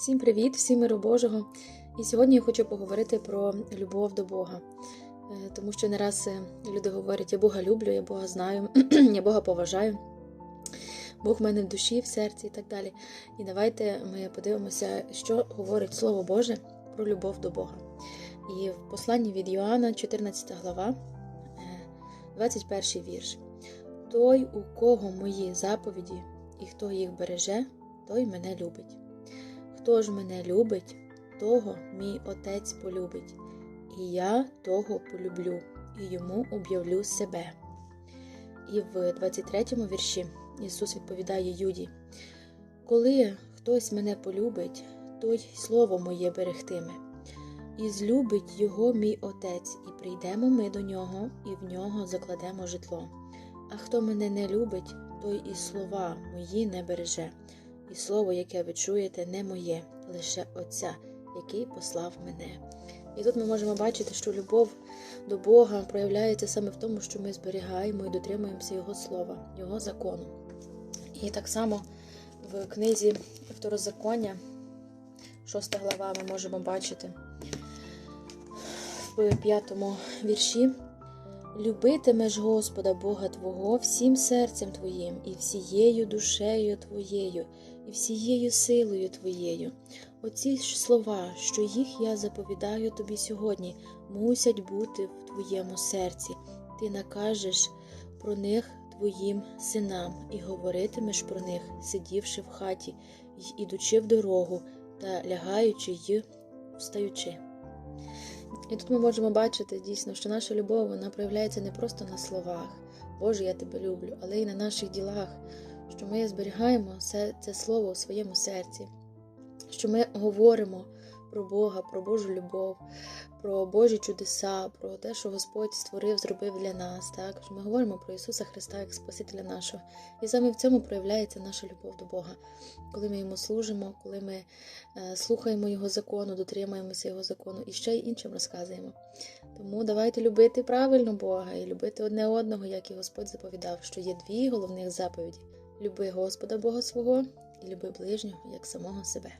Всім привіт, всім миру Божого. І сьогодні я хочу поговорити про любов до Бога. Е, Тому що не раз е, люди говорять, я Бога люблю, я Бога знаю, я Бога поважаю. Бог в мене в душі, в серці і так далі. І давайте ми подивимося, що говорить Слово Боже про любов до Бога. І в посланні від Йоанна, 14 глава, е, 21 вірш. Той, у кого мої заповіді, і хто їх береже, той мене любить. Хто ж мене любить, того мій Отець полюбить, і я того полюблю, і йому об'явлю себе. І в 23 вірші Ісус відповідає Юді: Коли хтось мене полюбить, той слово моє берегтиме, і злюбить його мій Отець, і прийдемо ми до нього, і в нього закладемо житло. А хто мене не любить, той і слова мої не береже, і слово, яке ви чуєте, не моє, лише Отця, який послав мене. І тут ми можемо бачити, що любов до Бога проявляється саме в тому, що ми зберігаємо і дотримуємося Його слова, Його закону. І так само в книзі Второзаконня, 6 глава, ми можемо бачити в п'ятому вірші. Любитимеш Господа Бога Твого всім серцем Твоїм, і всією душею Твоєю, і всією силою Твоєю. Оці ж слова, що їх я заповідаю тобі сьогодні, мусять бути в твоєму серці. Ти накажеш про них твоїм синам, і говоритимеш про них, сидівши в хаті, й ідучи в дорогу, та лягаючи й встаючи. І тут ми можемо бачити дійсно, що наша любов вона проявляється не просто на словах, Боже, я тебе люблю, але й на наших ділах, що ми зберігаємо все це слово у своєму серці, що ми говоримо про Бога, про Божу любов, про Божі чудеса, про те, що Господь створив, зробив для нас. Так? Що Ми говоримо про Ісуса Христа як Спасителя нашого. І саме в цьому проявляється наша любов до Бога, коли ми йому служимо, коли ми е, слухаємо Його закону, дотримуємося Його закону і ще й іншим розказуємо. Тому давайте любити правильно Бога і любити одне одного, як і Господь заповідав, що є дві головних заповіді: люби Господа Бога свого і люби ближнього як самого себе.